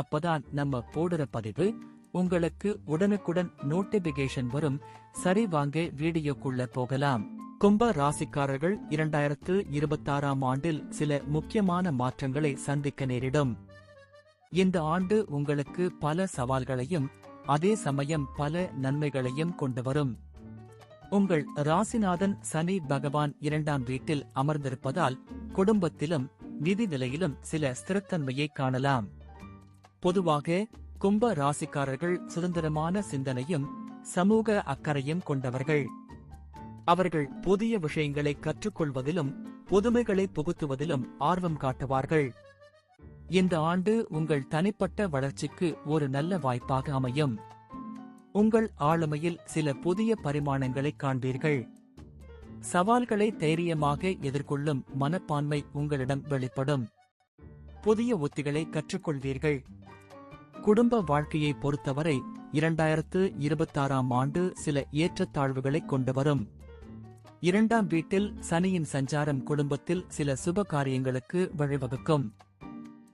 அப்பதான் நம்ம போடுற பதிவு உங்களுக்கு உடனுக்குடன் நோட்டிபிகேஷன் வரும். சரி வாங்க வீடியோக்குள்ள போகலாம். கும்ப ராசிக்காரர்கள் இரண்டாயிரத்து இருபத்தாறாம் ஆண்டில் சில முக்கியமான மாற்றங்களை சந்திக்க நேரிடும். இந்த ஆண்டு உங்களுக்கு பல சவால்களையும் அதே சமயம் பல நன்மைகளையும் கொண்டு வரும். உங்கள் ராசிநாதன் சனி பகவான் இரண்டாம் வீட்டில் அமர்ந்திருப்பதால் குடும்பத்திலும் நிதி நிலையிலும் சில ஸ்திரத்தன்மையை காணலாம். பொதுவாக கும்ப ராசிக்காரர்கள் சுதந்திரமான சிந்தனையும் சமூக அக்கறையும் கொண்டவர்கள். அவர்கள் புதிய விஷயங்களை கற்றுக்கொள்வதிலும் புதுமைகளை புகுத்துவதிலும் ஆர்வம் காட்டுவார்கள். இந்த ஆண்டு உங்கள் தனிப்பட்ட வளர்ச்சிக்கு ஒரு நல்ல வாய்ப்பாக அமையும். உங்கள் ஆளுமையில் சில புதிய பரிமாணங்களை காண்பீர்கள். சவால்களை தைரியமாக எதிர்கொள்ளும் மனப்பான்மை உங்களிடம் வெளிப்படும். புதிய உத்திகளை கற்றுக்கொள்வீர்கள். குடும்ப வாழ்க்கையை பொறுத்தவரை இரண்டாயிரத்து இருபத்தாறாம் ஆண்டு சில ஏற்றத்தாழ்வுகளை கொண்டு வரும் இரண்டாம் வீட்டில் சனியின் சஞ்சாரம் குடும்பத்தில் சில சுப காரியங்களுக்கு வழிவகுக்கும்.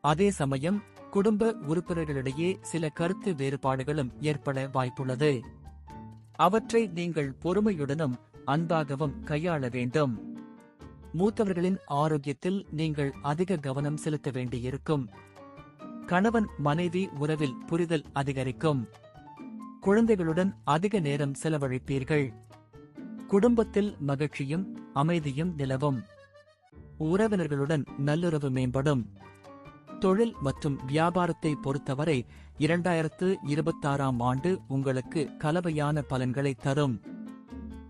அதே சமயம் குடும்ப உறுப்பினர்களிடையே சில கருத்து வேறுபாடுகளும் ஏற்பட வாய்ப்புள்ளது. அவற்றை நீங்கள் பொறுமையுடனும் அன்பாகவும் கையாள வேண்டும். மூத்தவர்களின் ஆரோக்கியத்தில் நீங்கள் அதிக கவனம் செலுத்த வேண்டியிருக்கும். கணவன் மனைவி உறவில் புரிதல் அதிகரிக்கும். குழந்தைகளுடன் அதிக நேரம் செலவழிப்பீர்கள். குடும்பத்தில் மகிழ்ச்சியும் அமைதியும் நிலவும். உறவினர்களுடன் நல்லுறவு மேம்படும். தொழில் மற்றும் வியாபாரத்தை பொறுத்தவரை இரண்டாயிரத்து இருபத்தாறாம் ஆண்டு உங்களுக்கு கலவையான பலன்களை தரும்.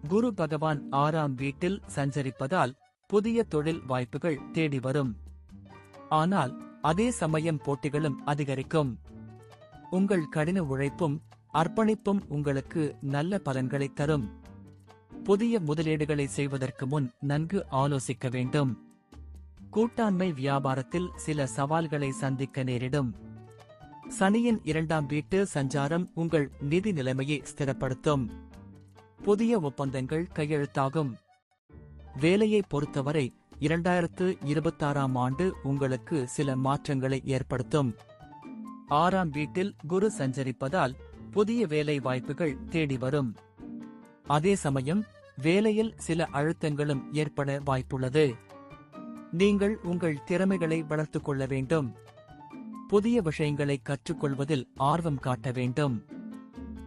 குரு பகவான் ஆறாம் வீட்டில் சஞ்சரிப்பதால் புதிய தொழில் வாய்ப்புகள் தேடி வரும். ஆனால் அதே சமயம் போட்டிகளும் அதிகரிக்கும். உங்கள் கடின உழைப்பும் அர்ப்பணிப்பும் உங்களுக்கு நல்ல பலன்களை தரும். புதிய முதலீடுகளை செய்வதற்கு முன் நன்கு ஆலோசிக்க வேண்டும். கூட்டாண்மை வியாபாரத்தில் சில சவால்களை சந்திக்க நேரிடும். சனியின் இரண்டாம் வீட்டு சஞ்சாரம் உங்கள் நிதி நிலைமையை ஸ்திரப்படுத்தும். புதிய ஒப்பந்தங்கள் கையெழுத்தாகும். வேலையை பொறுத்தவரை இரண்டாயிரத்து இருபத்தாறாம் ஆண்டு உங்களுக்கு சில மாற்றங்களை ஏற்படுத்தும். ஆறாம் வீட்டில் குரு சஞ்சரிப்பதால் புதிய வேலை வாய்ப்புகள் தேடி வரும். அதே சமயம் வேலையில் சில அழுத்தங்களும் ஏற்பட வாய்ப்புள்ளது. நீங்கள் உங்கள் திறமைகளை வளர்த்துக் கொள்ள வேண்டும். புதிய விஷயங்களை கற்றுக்கொள்வதில் ஆர்வம் காட்ட வேண்டும்.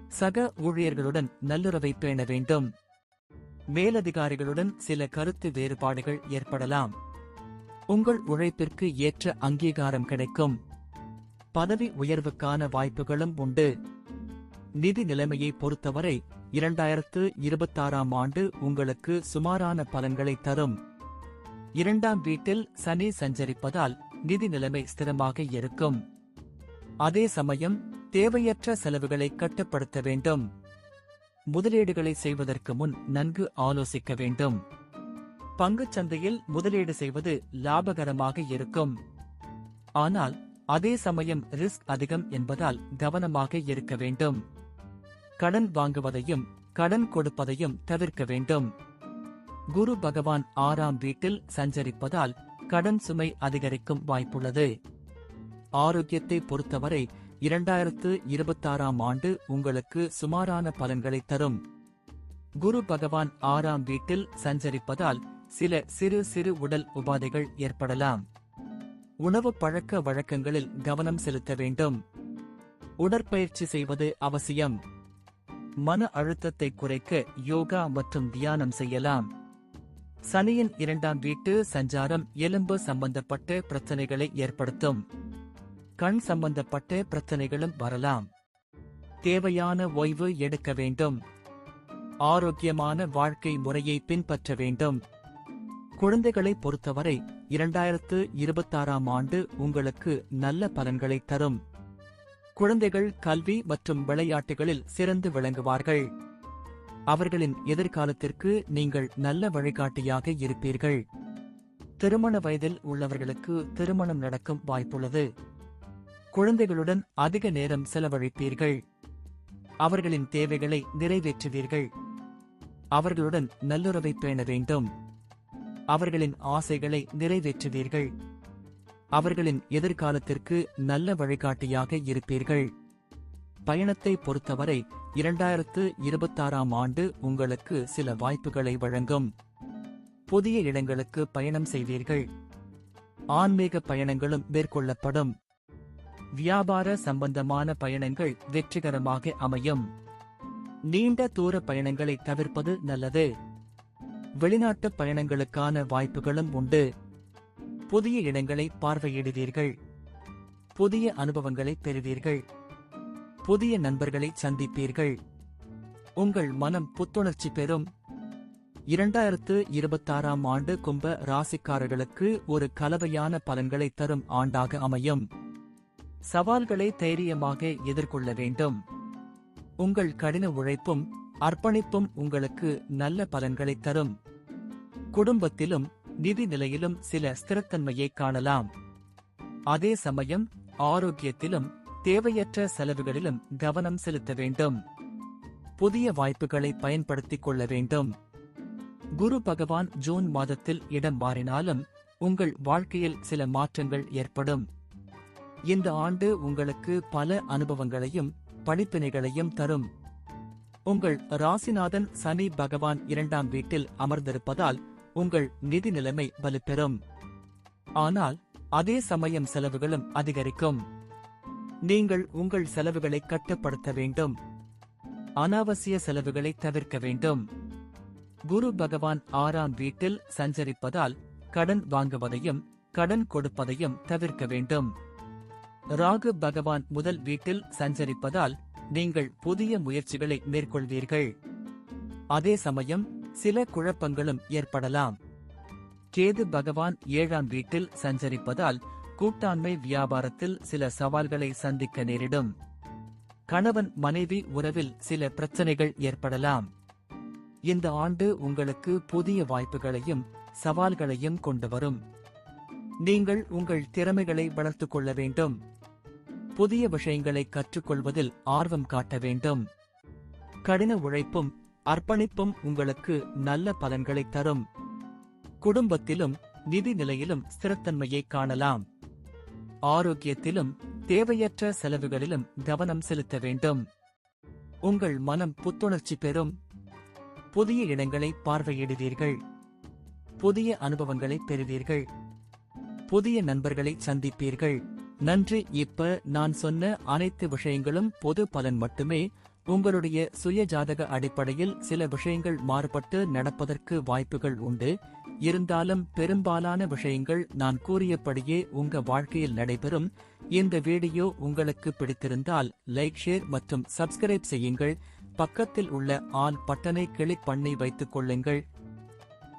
சக ஊழியர்களுடன் நல்லுறவை பேண வேண்டும். மேலதிகாரிகளுடன் சில கருத்து வேறுபாடுகள் ஏற்படலாம். உங்கள் உழைப்பிற்கு ஏற்ற அங்கீகாரம் கிடைக்கும். பதவி உயர்வுக்கான வாய்ப்புகளும் உண்டு. நிதி நிலைமையை பொறுத்தவரை இரண்டாயிரத்து இருபத்தாறாம் ஆண்டு உங்களுக்கு சுமாரான பலன்களை தரும். இரண்டாம் வீட்டில் சனி சஞ்சரிப்பதால் நிதி நிலைமை ஸ்திரமாக இருக்கும். அதே சமயம் தேவையற்ற செலவுகளை கட்டுப்படுத்த வேண்டும். முதலீடுகளை செய்வதற்கு முன் நன்கு ஆலோசிக்க வேண்டும். பங்குச் சந்தையில் முதலீடு செய்வது லாபகரமாக இருக்கும். ஆனால் அதே சமயம் ரிஸ்க் அதிகம் என்பதால் கவனமாக இருக்க வேண்டும். கடன் வாங்குவதையும் கடன் கொடுப்பதையும் தவிர்க்க வேண்டும். குரு பகவான் ஆறாம் வீட்டில் சஞ்சரிப்பதால் கடன் சுமை அதிகரிக்கும் வாய்ப்புள்ளது. ஆரோக்கியத்தை பொறுத்தவரை இரண்டாயிரத்து இருபத்தாறாம் ஆண்டு உங்களுக்கு சுமாரான பலன்களை தரும். குரு பகவான் ஆறாம் வீட்டில் சஞ்சரிப்பதால் சில சிறு சிறு உடல் உபாதைகள் ஏற்படலாம். உணவு பழக்க வழக்கங்களில் கவனம் செலுத்த வேண்டும். உடற்பயிற்சி செய்வது அவசியம். மன அழுத்தத்தை குறைக்க யோகா மற்றும் தியானம் செய்யலாம். சனியின் இரண்டாம் வீட்டு சஞ்சாரம் எலும்பு சம்பந்தப்பட்ட பிரச்சனைகளை ஏற்படுத்தும். கண் சம்பந்தப்பட்ட பிரச்சனைகளும் வரலாம். தேவையான ஓய்வு எடுக்க வேண்டும். ஆரோக்கியமான வாழ்க்கை முறையை பின்பற்ற வேண்டும். குழந்தைகளை பொறுத்தவரை இரண்டாயிரத்து இருபத்தாறாம் ஆண்டு உங்களுக்கு நல்ல பலன்களை தரும். குழந்தைகள் கல்வி மற்றும் விளையாட்டுகளில் சிறந்து விளங்குவார்கள். அவர்களின் எதிர்காலத்திற்கு நீங்கள் நல்ல வழிகாட்டியாக இருப்பீர்கள். திருமண வயதில் உள்ளவர்களுக்கு திருமணம் நடக்கும் வாய்ப்புள்ளது. குழந்தைகளுடன் அதிக நேரம் செலவழிப்பீர்கள். அவர்களின் தேவைகளை நிறைவேற்றுவீர்கள். அவர்களுடன் நல்லுறவை பேண வேண்டும். அவர்களின் ஆசைகளை நிறைவேற்றுவீர்கள். அவர்களின் எதிர்காலத்திற்கு நல்ல வழிகாட்டியாக இருப்பீர்கள். பயணத்தை பொறுத்தவரை இரண்டாயிரத்து இருபத்தாறாம் ஆண்டு உங்களுக்கு சில வாய்ப்புகளை வழங்கும். புதிய இடங்களுக்கு பயணம் செய்வீர்கள். ஆன்மீக பயணங்களும் மேற்கொள்ளப்படும். வியாபார சம்பந்தமான பயணங்கள் வெற்றிகரமாக அமையும். நீண்ட தூர பயணங்களை தவிர்ப்பது நல்லது. வெளிநாட்டு பயணங்களுக்கான வாய்ப்புகளும் உண்டு. புதிய இடங்களை பார்வையிடுவீர்கள். புதிய அனுபவங்களை பெறுவீர்கள். புதிய நண்பர்களை சந்திப்பீர்கள். உங்கள் மனம் புத்துணர்ச்சி பெறும். இரண்டாயிரத்து இருபத்தாறாம் ஆண்டு கும்ப ராசிக்காரர்களுக்கு ஒரு கலவையான பலன்களை தரும் ஆண்டாக அமையும். சவால்களை தைரியமாக எதிர்கொள்ள வேண்டும். உங்கள் கடின உழைப்பும் அர்ப்பணிப்பும் உங்களுக்கு நல்ல பலன்களை தரும். குடும்பத்திலும் நிதி நிலையிலும் சில ஸ்திரத்தன்மையை காணலாம். அதே சமயம் ஆரோக்கியத்திலும் தேவையற்ற செலவுகளிலும் கவனம் செலுத்த வேண்டும். புதிய வாய்ப்புகளை பயன்படுத்திக் கொள்ள வேண்டும். குரு பகவான் ஜூன் மாதத்தில் இடம் மாறினாலும் உங்கள் வாழ்க்கையில் சில மாற்றங்கள் ஏற்படும். இந்த ஆண்டு உங்களுக்கு பல அனுபவங்களையும் படிப்பினைகளையும் தரும். உங்கள் ராசிநாதன் சனி பகவான் இரண்டாம் வீட்டில் அமர்ந்திருப்பதால் உங்கள் நிதி நிலைமை வலுப்பெறும் ஆனால் அதே சமயம் செலவுகளும் அதிகரிக்கும். நீங்கள் உங்கள் செலவுகளை கட்டுப்படுத்த வேண்டும். அனாவசிய செலவுகளை தவிர்க்க வேண்டும். குரு பகவான் ஆறாம் வீட்டில் சஞ்சரிப்பதால் கடன் வாங்குவதையும் கடன் கொடுப்பதையும் தவிர்க்க வேண்டும். ராகு பகவான் முதல் வீட்டில் சஞ்சரிப்பதால் நீங்கள் புதிய முயற்சிகளை மேற்கொள்வீர்கள். அதே சமயம் சில குழப்பங்களும் ஏற்படலாம். கேது பகவான் ஏழாம் வீட்டில் சஞ்சரிப்பதால் கூட்டாண்மை வியாபாரத்தில் சில சவால்களை சந்திக்க நேரிடும். கணவன் மனைவி உறவில் சில பிரச்சனைகள் ஏற்படலாம். இந்த ஆண்டு உங்களுக்கு புதிய வாய்ப்புகளையும் சவால்களையும் கொண்டு வரும். நீங்கள் உங்கள் திறமைகளை வளர்த்துக் கொள்ள வேண்டும். புதிய விஷயங்களை கற்றுக்கொள்வதில் ஆர்வம் காட்ட வேண்டும். கடின உழைப்பும் அர்ப்பணிப்பும் உங்களுக்கு நல்ல பலன்களை தரும். குடும்பத்திலும் நிதி நிலையிலும் ஸ்திரத்தன்மையை காணலாம். ஆரோக்கியத்திலும் தேவையற்ற செலவுகளிலும் கவனம் செலுத்த வேண்டும். உங்கள் மனம் புத்துணர்ச்சி பெறும். புதிய இடங்களை பார்வையிடுவீர்கள். புதிய அனுபவங்களை பெறுவீர்கள். புதிய நண்பர்களை சந்திப்பீர்கள். நன்றி. இப்ப நான் சொன்ன அனைத்து விஷயங்களும் பொது பலன் மட்டுமே. உங்களுடைய சுய ஜாதக அடிப்படையில் சில விஷயங்கள் மாறுபட்டு நடப்பதற்கு வாய்ப்புகள் உண்டு. இருந்தாலும் பெரும்பாலான விஷயங்கள் நான் கூறியபடியே உங்க வாழ்க்கையில் நடைபெறும். இந்த வீடியோ உங்களுக்கு பிடித்திருந்தால் லைக் ஷேர் மற்றும் சப்ஸ்கிரைப் செய்யுங்கள். பக்கத்தில் உள்ள ஆல் பட்டனை கிளிக் பண்ணி வைத்துக் கொள்ளுங்கள்.